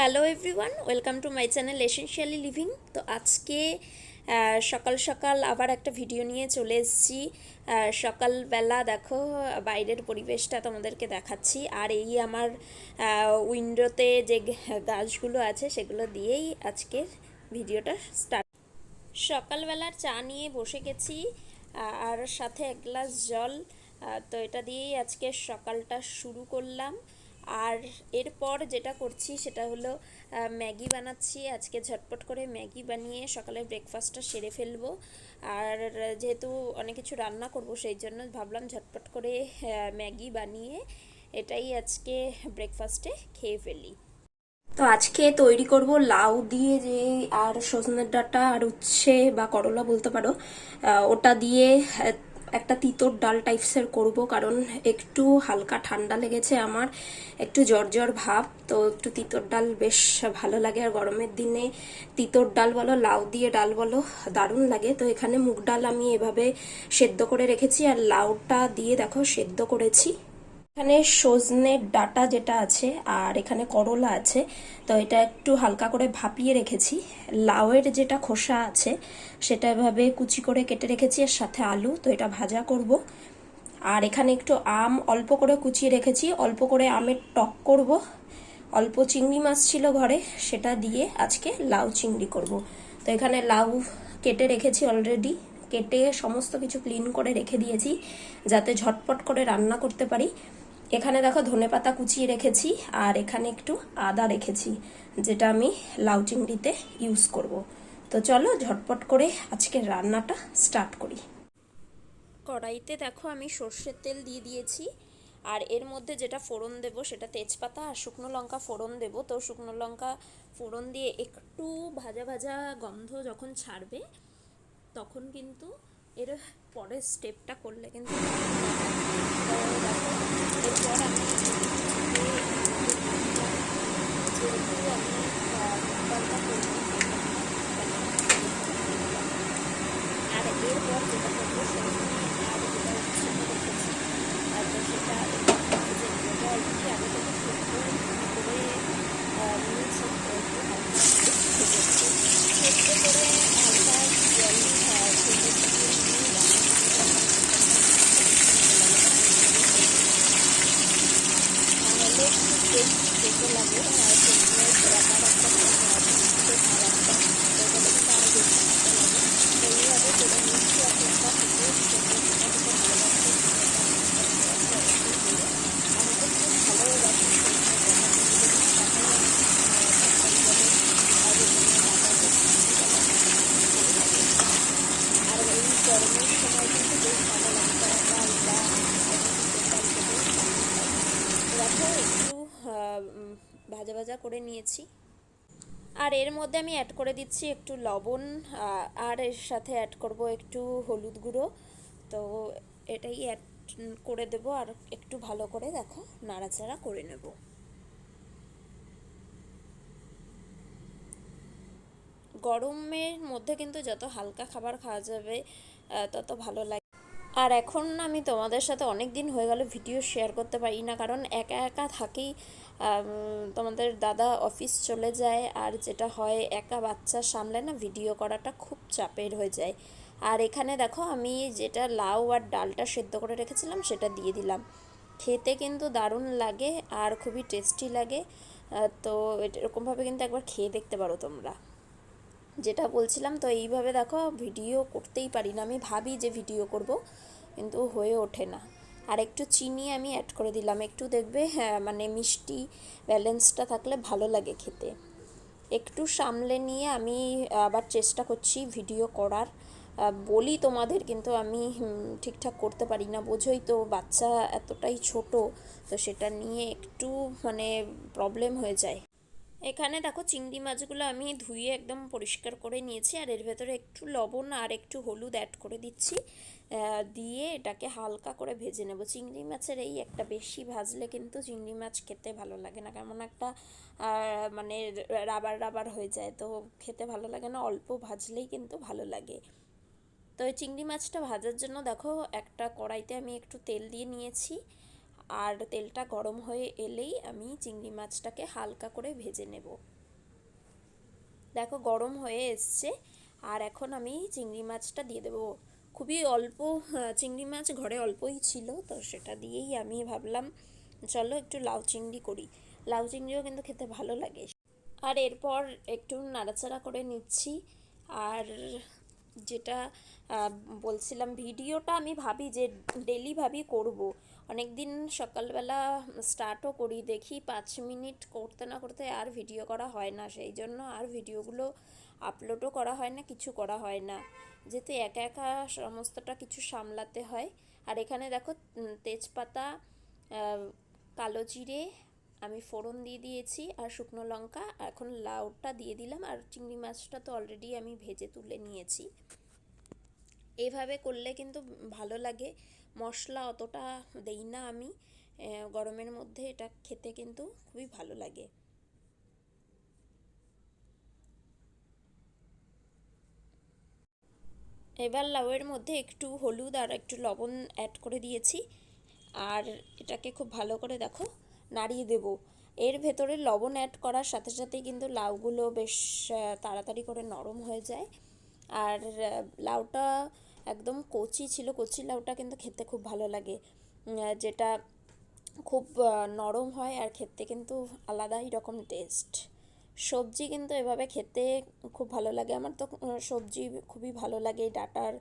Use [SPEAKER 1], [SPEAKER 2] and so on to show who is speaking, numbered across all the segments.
[SPEAKER 1] Hello everyone, welcome to my channel essentially living. তো আজকে সকাল সকাল আবার একটা ভিডিও নিয়ে চলে এসেছি। সকালবেলা দেখো, বাইরের পরিবেশটা তোমাদেরকে দেখাচ্ছি। আর এই আমার উইন্ডোতে যে গাছগুলো আছে, সেগুলো দিয়েই আজকের ভিডিওটা স্টার্ট। সকালবেলার চা নিয়ে বসে গেছি, আর সাথে এক গ্লাস জল। তো এটা দিয়েই আজকে সকালটা শুরু করলাম। আর এরপর যেটা করছি সেটা হলো ম্যাগি বানাচ্ছি। আজকে ঝটপট করে ম্যাগি বানিয়ে সকালে ব্রেকফাস্টটা সেরে ফেলব। আর যেহেতু অনেক কিছু রান্না করব সেই জন্য ভাবলাম ঝটপট করে ম্যাগি বানিয়ে এটাই আজকে ব্রেকফাস্টে খেয়ে ফেলি। তো আজকে তৈরি করব লাউ দিয়ে যে, আর সজনের ডাঁটা আর উচ্ছে বা করলা বলতে পারো ওটা দিয়ে একটা তিতর ডাল টাইপসের করব, কারণ একটু হালকা ঠান্ডা লেগেছে আমার, একটু জ্বর জ্বর ভাব, তো একটু তিতর ডাল বেশ ভালো লাগে। আর গরমের দিনে তিতর ডাল বলো, লাউ দিয়ে ডাল বলো, দারুণ লাগে। তো এখানে মুগ ডাল আমি এভাবে সেদ্ধ করে রেখেছি, আর লাউটা দিয়ে দেখো সেদ্ধ করেছি। এখানে সজনের ডাটা যেটা আছে আর এখানে করলা আছে। তো এটা একটু হালকা করে ভাপিয়ে রেখেছি। লাউয়ের যেটা খোসা আছে, সেটা এভাবে কুচি করে কেটে রেখেছি আর সাথে আলু, তো এটা ভাজা করব। আর এখানে একটু আম অল্প করে কুচিয়ে রেখেছি। অল্প করে আমের টক করব। অল্প চিংড়ি মাছ ছিল ঘরে, সেটা দিয়ে আজকে লাউ চিংড়ি করব। তো এখানে লাউ কেটে রেখেছি অলরেডি কেটে সমস্ত কিছু ক্লিন করে রেখে দিয়েছি, যাতে ঝটপট করে রান্না করতে পারি। এখানে দেখো ধনেপাতা কুচিয়ে রেখেছি, আর এখানে একটু আদা রেখেছি, যেটা আমি লাউ চিংড়িতে ইউজ করব। তো চলো ঝটপট করে আজকের রান্নাটা স্টার্ট করি। কড়াইতে দেখো আমি সর্ষের তেল দিয়ে দিয়েছি, আর এর মধ্যে যেটা ফোড়ন দেব সেটা তেজপাতা আর শুকনো লঙ্কা ফোড়ন দেব। তো শুকনো লঙ্কা ফোড়ন দিয়ে একটু ভাজা ভাজা গন্ধ যখন ছাড়বে, তখন কিন্তু এর পরের স্টেপটা করলে কিন্তু এরপর আমি যেহেতু আমি আহ, ডালটা করব, আর এরপর যেটা করব সজনে আর যেটা উচ্ছে রেখেছি আর তো সেটা ভেজে নেব এটা অলরেডি আগে থেকে সেদ্ধ করে আহ, নিয়েছি তো একটু হালকা ভেজে নেব সেদ্ধ করে হালকা জল আহ, সেদ্ধ করে নিয়ে রান্না তাহলে একটু টেস্ট যেতে লাগে আর সজনে পোড়াটার একটা টেস্ট আলাদা তো এটা কিন্তু আরও বেশি ভালো লাগে তো এইভাবে করে নিচ্ছি আর একটা থেকে সজনে পোড়াটাকে ভালোবাসি আমি তো খুব ভালোবাসি সজনে আর এই গরমের সময় কিন্তু বেশ ভালো লাগে পরোটা আলুটা দেখো, একটু ভাজা ভাজা করে নিয়েছি। আর এর মধ্যে আমি অ্যাড করে দিচ্ছি একটু লবণ আর এর সাথে অ্যাড করব একটু হলুদ গুঁড়ো। তো এটাই অ্যাড করে দেব, আর একটু ভালো করে দেখো, নাড়াচাড়া করে নেব। গরমের মধ্যে কিন্তু যত হালকা খাবার খাওয়া যাবে তত ভালো লাগে আর এখন আমি তোমাদের সাথে অনেক দিন হয়ে গেল ভিডিও শেয়ার করতে পারি না, কারণ একা একা থাকি তোমাদের দাদা অফিস চলে যায়, আর যেটা হয় একা বাচ্চা সামলে না ভিডিও করাটা খুব চাপের হয়ে যায়। আর এখানে দেখো আমি যেটা লাউ আর ডালটা সেদ্ধ করে রেখেছিলাম সেটা দিয়ে দিলাম। খেতে কিন্তু দারুণ লাগে আর খুবই টেস্টি লাগে তো এরকমভাবে কিন্তু একবার খেয়ে দেখতে পারো তোমরা। যেটা বলছিলাম, তো এইভাবে দেখো ভিডিও করতেই পারি না। আমি ভাবি যে ভিডিও করব, কিন্তু হয়ে ওঠে না। আর একটু চিনি আমি অ্যাড করে দিলাম। একটু দেখবে হ্যাঁ মানে মিষ্টি ব্যালেন্সটা থাকলে ভালো লাগে খেতে। একটু সামলে নিয়ে আমি আবার চেষ্টা করছি ভিডিও করার। বলি তোমাদের, কিন্তু আমি ঠিকঠাক করতে পারি না। বোঝোই তো বাচ্চা এতটাই ছোট, তো সেটা নিয়ে একটু মানে প্রবলেম হয়ে যায়। এখানে দেখো চিংড়ি মাছগুলো আমি ধুয়ে একদম পরিষ্কার করে নিয়েছি, আর এর ভেতরে একটু লবণ আর একটু হলুদ অ্যাড করে দিচ্ছি। দিয়ে এটাকে হালকা করে ভেজে নেব। চিংড়ি মাছের এই একটা বেশি ভাজলে কিন্তু চিংড়ি মাছ খেতে ভালো লাগে না। কেমন একটা মানে রাবার রাবার হয়ে যায়, তো খেতে ভালো লাগে না। অল্প ভাজলেই কিন্তু ভালো লাগে। তো এই চিংড়ি মাছটা ভাজার জন্য দেখো একটা কড়াইতে আমি একটু তেল দিয়ে নিয়েছি। আর তেলটা গরম হয়ে এলেই আমি চিংড়ি মাছটাকে হালকা করে ভেজে নেব। দেখো গরম হয়ে এসছে, আর এখন আমি চিংড়ি মাছটা দিয়ে দেবো। খুবই অল্প চিংড়ি মাছ ঘরে অল্পই ছিল, তো সেটা দিয়েই আমি ভাবলাম, চলো একটু লাউ চিংড়ি করি। লাউ চিংড়িও কিন্তু খেতে ভালো লাগে। আর এরপর একটু নাড়াচাড়া করে নিচ্ছি, আর যেটা বলছিলাম ভিডিওটা আমি ভাবি যে ডেলি ভাবি করব। অনেক দিন সকালবেলা স্টার্টও করি, দেখি পাঁচ মিনিট করতে না করতে আর ভিডিও করা হয় না। সেই জন্য আর ভিডিওগুলো আপলোডও করা হয় না, কিছু করা হয় না। যেহেতু একা একা সমস্তটা কিছু সামলাতে হয়। আর এখানে দেখো তেজপাতা কালো জিরে আমি ফোড়ন দিয়ে দিয়েছি আর শুকনো লঙ্কা। এখন লাউটা দিয়ে দিলাম আর চিংড়ি মাছটা তো অলরেডি আমি ভেজে তুলে নিয়েছি। এভাবে করলে কিন্তু ভালো লাগে। মশলা অতটা দেই না আমি গরমের মধ্যে এটা খেতে কিন্তু খুবই ভালো লাগে। এবার লাউয়ের মধ্যে একটু হলুদ আর একটু লবণ অ্যাড করে দিয়েছি। আর এটাকে খুব ভালো করে দেখো নাড়িয়ে দেব। এর ভেতরে লবণ অ্যাড করার সাথে সাথেই কিন্তু লাউগুলো বেশ তাড়াতাড়ি করে নরম হয়ে যায়। আর লাউটা একদম কচি ছিল, কচি লাউটা কিন্তু খেতে খুব ভালো লাগে। যেটা খুব নরম হয় আর খেতে কিন্তু আলাদাই রকম টেস্ট সবজি কিন্তু এভাবে খেতে খুব ভালো লাগে। আমার তো সবজি খুবই ভালো লাগে, ডাটার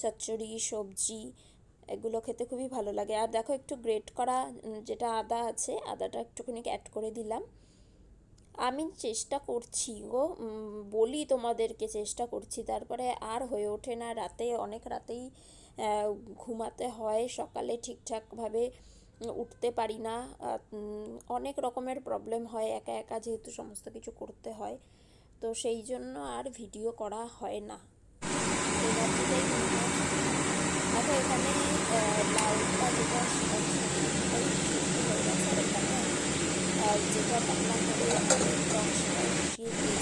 [SPEAKER 1] চচ্চড়ি, সবজি, এগুলো খেতে খুবই ভালো লাগে। আর দেখো একটু গ্রেট করা যেটা আদা আছে, আদাটা একটুখানি অ্যাড করে দিলাম। আমি চেষ্টা করছি গো বলি তোমাদেরকে চেষ্টা করছি। তারপরে আর হয়ে ওঠে না। রাতে, অনেক রাতেই ঘুমাতে হয়। সকালে ঠিকঠাকভাবে উঠতে পারি না। অনেক রকমের প্রবলেম হয়। একা একা যেহেতু সমস্ত কিছু করতে হয়। তো সেই জন্য আর ভিডিও করা হয় না। দেখো এখানে লাউটা যেটা যেটা পাতলা করে রস বসিয়ে দিয়েছি গরমকালে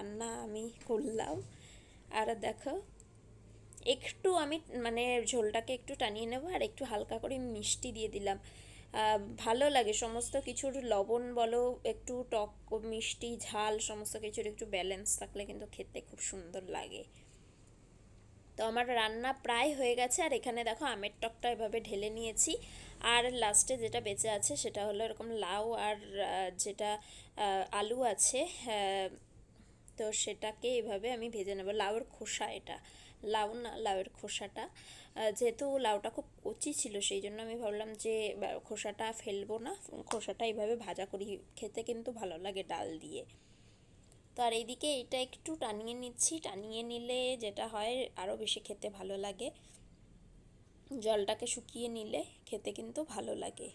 [SPEAKER 1] রান্না আমি করলাম। আর দেখো, একটু আমি মানে ঝোলটাকে একটু টানিয়ে নেব আর একটু হালকা করে মিষ্টি দিয়ে দিলাম। ভালো লাগে সমস্ত কিছুর লবণ বলো, একটু টক মিষ্টি, ঝাল সমস্ত কিছুর একটু ব্যালেন্স থাকলে কিন্তু খেতে খুব সুন্দর লাগে। তো আমার রান্না প্রায় হয়ে গেছে আর এখানে দেখো আমের টকটা এভাবে ঢেলে নিয়েছি। আর লাস্টে যেটা বেঁচে আছে সেটা হলো এরকম লাউ আর যেটা আলু আছে তো সেটাকে এভাবে আমি ভেজে নেব। লাউয়ের খোসা এটা। লাউ না, লাউয়ের খোসাটা। যেহেতু লাউটা খুব কচি ছিল, সেই জন্য আমি ভাবলাম যে খোসাটা ফেলব না। খোসাটা এইভাবে ভাজা করি। খেতে কিন্তু ভালো লাগে ডাল দিয়ে। তো আর এইদিকে এটা একটু টানিয়ে নিচ্ছি। টানিয়ে নিলে যেটা হয় আরও বেশি খেতে ভালো লাগে। জলটাকে শুকিয়ে নিলে খেতে কিন্তু ভালো লাগে।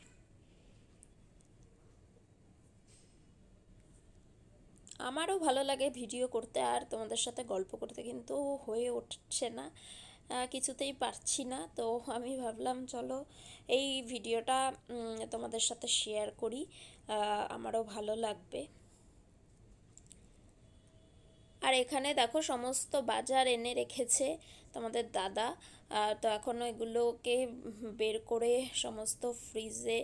[SPEAKER 1] আমারও ভালো লাগে ভিডিও করতে আর তোমাদের সাথে গল্প করতে কিন্তু হয়ে উঠছে না। কিছুতেই পারছি না। তো আমি ভাবলাম, চলো এই ভিডিওটা তোমাদের সাথে শেয়ার করি। আমারও ভালো লাগবে। আর এখানে দেখো, সমস্ত বাজার এনে রেখেছে তোমাদের দাদা। তো এখন এগুলোকে বের করে সমস্ত ফ্রিজে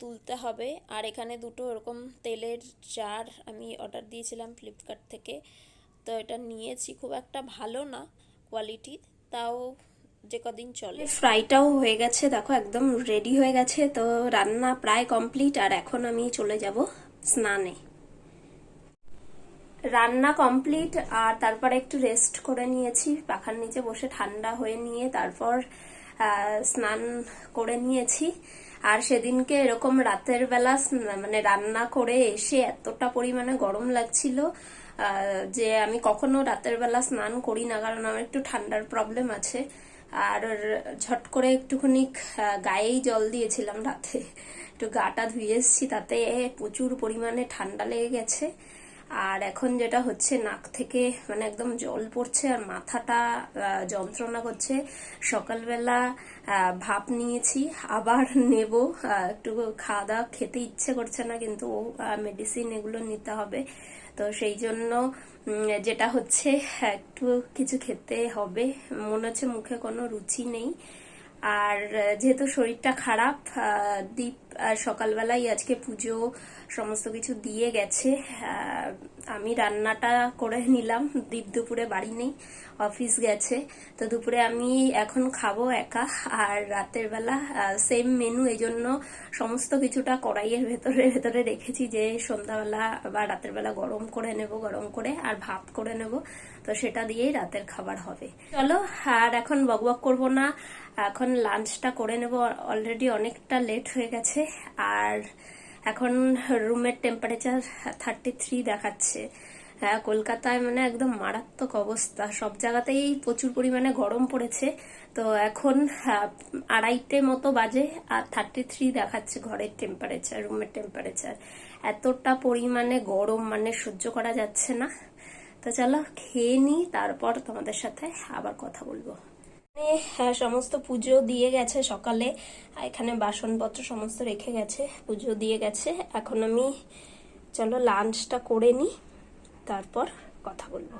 [SPEAKER 1] তুলতে হবে। আর এখানে দুটো এরকম তেলের জার আমি অর্ডার দিয়েছিলাম ফ্লিপকার্ট থেকে। তো এটা নিয়েছি, খুব একটা ভালো না কোয়ালিটি তাও যে কদিন চলে। ফ্রাইটাও হয়ে গেছে, দেখো একদম রেডি হয়ে গেছে। তো রান্না প্রায় কমপ্লিট আর এখন আমি চলে যাব স্নানে। রান্না কমপ্লিট আর তারপরে একটু রেস্ট করে নিয়েছি। পাখার নিচে বসে ঠান্ডা হয়ে নিয়ে তারপর স্নান করে নিয়েছি। আর সেদিনকে এরকম রাতের বেলা মানে রান্না করে এসে এতটা পরিমাণে গরম লাগছিল যে আমি কখনো রাতের বেলা স্নান করি না, কারণ আমার একটু ঠান্ডার প্রবলেম আছে। আর ঝট করে একটুখানি গায়েই জল দিয়েছিলাম রাতে। একটু গাটা ধুয়ে এসছি, তাতে প্রচুর পরিমাণে ঠান্ডা লেগে গেছে। আর এখন যেটা হচ্ছে, নাক থেকে মানে একদম জল পড়ছে আর মাথাটা যন্ত্রণা করছে। সকালবেলা ভাপ নিয়েছি, আবার নেব। একটু খাওয়া দাওয়া খেতে ইচ্ছে করছে না, কিন্তু মেডিসিন এগুলো নিতে হবে। তো সেই জন্য যেটা হচ্ছে, একটু কিছু খেতে হবে। মনে হচ্ছে মুখে কোনো রুচি নেই। আর যেহেতু শরীরটা খারাপ দীপ সকালবেলাই আজকে পুজো সমস্ত কিছু দিয়ে গেছে। আমি রান্নাটা করে নিলাম। দীপ দুপুরে বাড়ি নেই, অফিস গেছে। তো দুপুরে আমি এখন খাব একা। আর রাতের বেলা সেম মেনু এই জন্য সমস্ত কিছুটা কড়াইয়ের ভেতরে ভেতরে রেখেছি যে সন্ধ্যাবেলা বা রাতের বেলা গরম করে নেব, গরম করে আর ভাত করে নেব। তো সেটা দিয়েই রাতের খাবার হবে। চলো, আর এখন বকবক করব না। এখন লাঞ্চটা করে নেব অলরেডি অনেকটা লেট হয়ে গেছে। আর এখন রুমের টেম্পারেচার থার্টি থ্রি দেখাচ্ছে। হ্যাঁ কলকাতায় মানে একদম মারাত্মক অবস্থা। সব জায়গাতেই প্রচুর পরিমাণে গরম পড়েছে। তো এখন আড়াইটে মতো বাজে আর থার্টি থ্রি দেখাচ্ছে ঘরের টেম্পারেচার রুমের টেম্পারেচার এতটা পরিমাণে গরম মানে সহ্য করা যাচ্ছে না। তো চলো, খেয়ে নিই, তারপর তোমাদের সাথে আবার কথা বলব। সমস্ত পুজো দিয়ে গেছে সকালে। এখানে বাসনপত্র সমস্ত রেখে গেছে, পুজো দিয়ে গেছে। এখন আমি, চলো লাঞ্চটা করে নিই, তারপর কথা বলব।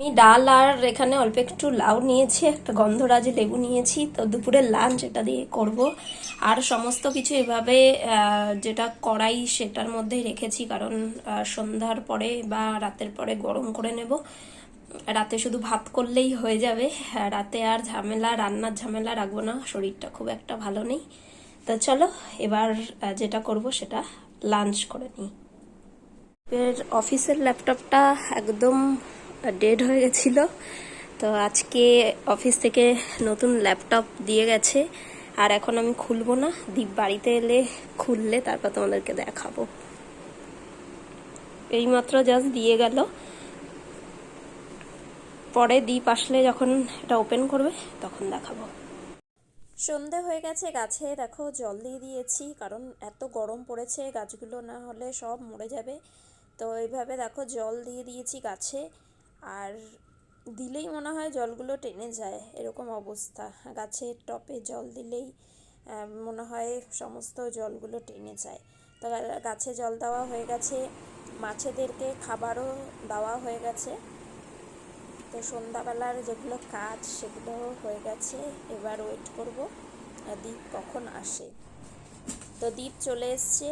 [SPEAKER 1] আমি ডাল আর এখানে অল্প একটু লাউ নিয়েছি, একটা গন্ধরাজ লেবু নিয়েছি, তো দুপুরের লাঞ্চ এটা দিয়ে করব। আর সমস্ত কিছু এভাবে যেটা কড়াই সেটার মধ্যেই রেখেছি, কারণ সন্ধ্যার পরে বা রাতের পরে গরম করে নেব। রাতে শুধু ভাত করলেই হয়ে যাবে। রাতে আর ঝামেলা, রান্নার ঝামেলা রাখব না, শরীরটা খুব একটা ভালো নেই। তো চলো, এবার যেটা করব সেটা লাঞ্চ করে নিই। এর অফিসের ল্যাপটপটা একদম ডেড হয়ে গেছিল। তো আজকে অফিস থেকে নতুন ল্যাপটপ দিয়ে গেছে। আর এখন আমি খুলবো না, দীপ বাড়িতে এলে খুললে তারপর তোমাদেরকে দেখাবো। এইমাত্র জাস্ট দিয়ে গেল। পরে দীপ আসলে যখন এটা ওপেন করবে, তখন দেখাবো। সন্ধে হয়ে গেছে, গাছে দেখো জল দিয়ে দিয়েছি, কারণ এত গরম পড়েছে, গাছগুলো না হলে সব মরে যাবে। তো এইভাবে দেখো জল দিয়ে দিয়েছি গাছে, আর দিলেই মনে হয় জলগুলো টেনে যায়, এরকম অবস্থা। গাছের টপে জল দিলেই মনে হয় সমস্ত জলগুলো টেনে যায়। তো গাছে জল দেওয়া হয়ে গেছে, মাছেদেরকে খাবারও দেওয়া হয়ে গেছে। তো সন্ধ্যাবেলার যেগুলো কাজ সেগুলো হয়ে গেছে এবার ওয়েট করব দীপ কখন আসে। তো দীপ চলে এসছে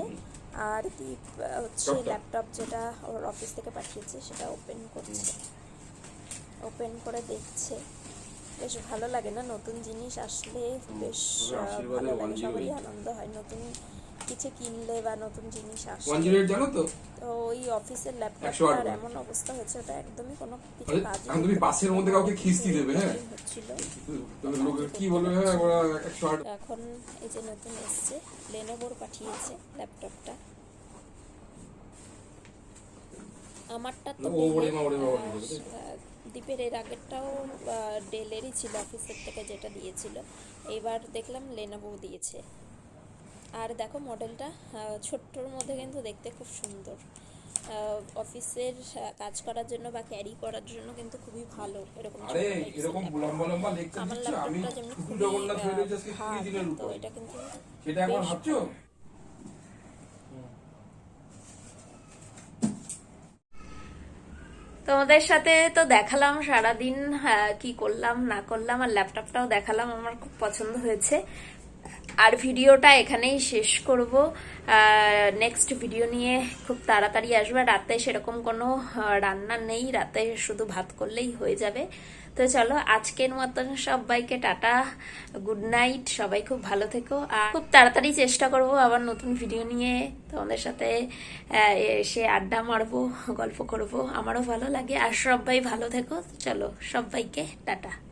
[SPEAKER 1] আর দীপ হচ্ছে ল্যাপটপ যেটা ওর অফিস থেকে পাঠিয়েছে সেটা ওপেন করছে। ওপেন করে দেখছে। বেশ ভালো লাগে না নতুন জিনিস আসলে বেশ ভালো লাগে সবারই আনন্দ হয়। নতুন কিছু কিনলে বা নতুন জিনিস
[SPEAKER 2] ওয়ান
[SPEAKER 1] আসলে।
[SPEAKER 2] জিরো এইট জানো তো?
[SPEAKER 1] তো ওই অফিসের ল্যাপটপটার এমন অবস্থা হয়েছে ওটা একদমই কোনো কিছু কাজ
[SPEAKER 2] তুমি বাসের মধ্যে কাউকে খিস্তি দেবে, হ্যাঁ? তুমি লোকে কি বলবে হ্যাঁ ওরা একশো আট।
[SPEAKER 1] এখন এই যে নতুন এসছে লেনোভোর পাঠিয়েছে ল্যাপটপটা আমারটা তো দীপের এর আগেরটাও ডেলেরই ছিল অফিসের থেকে যেটা দিয়েছিল। এবার দেখলাম লেনোভো দিয়েছে। আর দেখো মডেলটা ছোট্টর মধ্যে কিন্তু দেখতে খুব সুন্দর। আহ, অফিসের কাজ করার জন্য বা ক্যারি করার জন্য কিন্তু খুবই ভালো এরকম
[SPEAKER 2] আরে এরকম
[SPEAKER 1] laptop।
[SPEAKER 2] লম্বা লম্বা লেকচার
[SPEAKER 1] আমার
[SPEAKER 2] আমি
[SPEAKER 1] ল্যাপটপটা যেমন
[SPEAKER 2] শুধু
[SPEAKER 1] খুবই
[SPEAKER 2] জগন্নাথ হয়ে দিনের উপর।
[SPEAKER 1] এটা কিন্তু
[SPEAKER 2] সেটা একবার
[SPEAKER 1] বেশ
[SPEAKER 2] ভাবছ?
[SPEAKER 1] তোমাদের সাথে তো দেখালাম সারাদিন হ্যাঁ, কি করলাম না করলাম আর ল্যাপটপটাও দেখালাম আমার খুব পছন্দ হয়েছে। আর ভিডিওটা এখানেই শেষ করব। নেক্সট ভিডিও নিয়ে খুব তাড়াতাড়ি আসবে। রাতে সেরকম কোনো রান্না নেই। রাতে শুধু ভাত করলেই হয়ে যাবে। তো চলো, আজকের মতন সবাইকে টাটা। গুড নাইট সবাই খুব ভালো থেকো। আর খুব তাড়াতাড়ি চেষ্টা করব আবার নতুন ভিডিও নিয়ে তোমাদের সাথে এসে আড্ডা মারবো, গল্প করব। আমারও ভালো লাগে। আর সবাই ভালো থেকো। চলো, সবাইকে টাটা।